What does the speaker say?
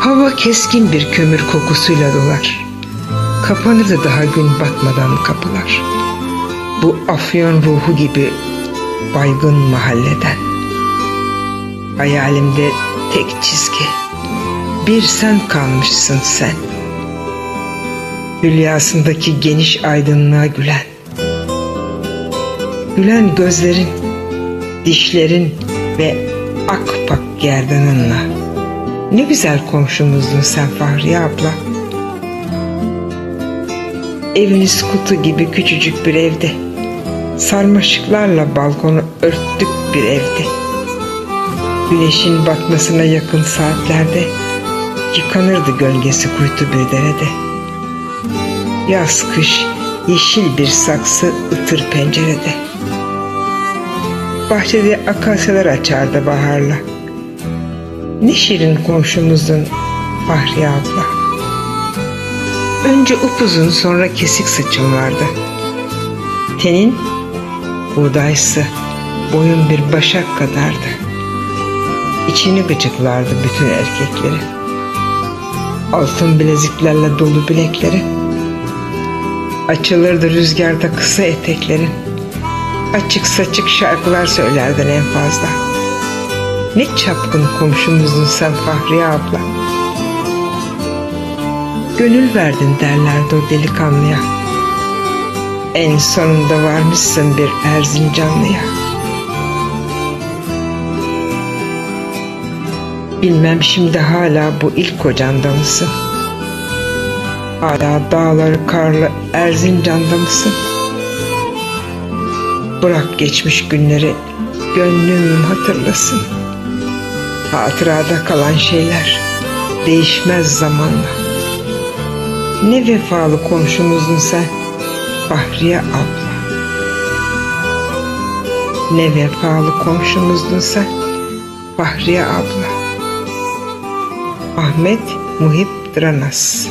Hava keskin bir kömür kokusuyla dolar. Kapanırdı daha gün batmadan kapılar. Bu afyon ruhu gibi baygın mahalleden. Hayalimde tek çizgi. Bir sen kalmışsın sen. Hülyasındaki geniş aydınlığa gülen. Gülen gözlerin, dişlerin ve akpak gerdanınla. Ne güzel komşumuzdun sen Fahriye abla. Eviniz kutu gibi küçücük bir evde. Sarmaşıklarla balkonu örttük bir evde. Güneşin batmasına yakın saatlerde yıkanırdı gölgesi kuytu bir derede. Yaz kış yeşil bir saksı ıtır pencerede. Bahçede akasyalar açardı baharla. Ne şirin komşumuzdun Fahriye abla. Önce upuzun sonra kesik saçın vardı. Tenin buğdaysı, boyun bir başak kadardı. İçini gıcıklardı bütün erkekleri. Altın bileziklerle dolu bilekleri. Açılırdı rüzgarda kısa eteklerin. Açık saçık şarkılar söylerdin en fazla. Ne çapkın komşumuzdun sen Fahriye abla. Gönül verdin derlerdi o delikanlıya. En sonunda varmışsın bir Erzincanlıya. Bilmem şimdi hala bu ilk kocanda mısın? Hala dağları karlı Erzincan'da mısın? Bırak geçmiş günleri gönlüm hatırlasın. Hatırada kalan şeyler değişmez zamanla. Ne vefalı komşumuzdun sen Bahriye abla. Ne vefalı komşumuzdun sen Bahriye abla. Ahmet Muhip Dranas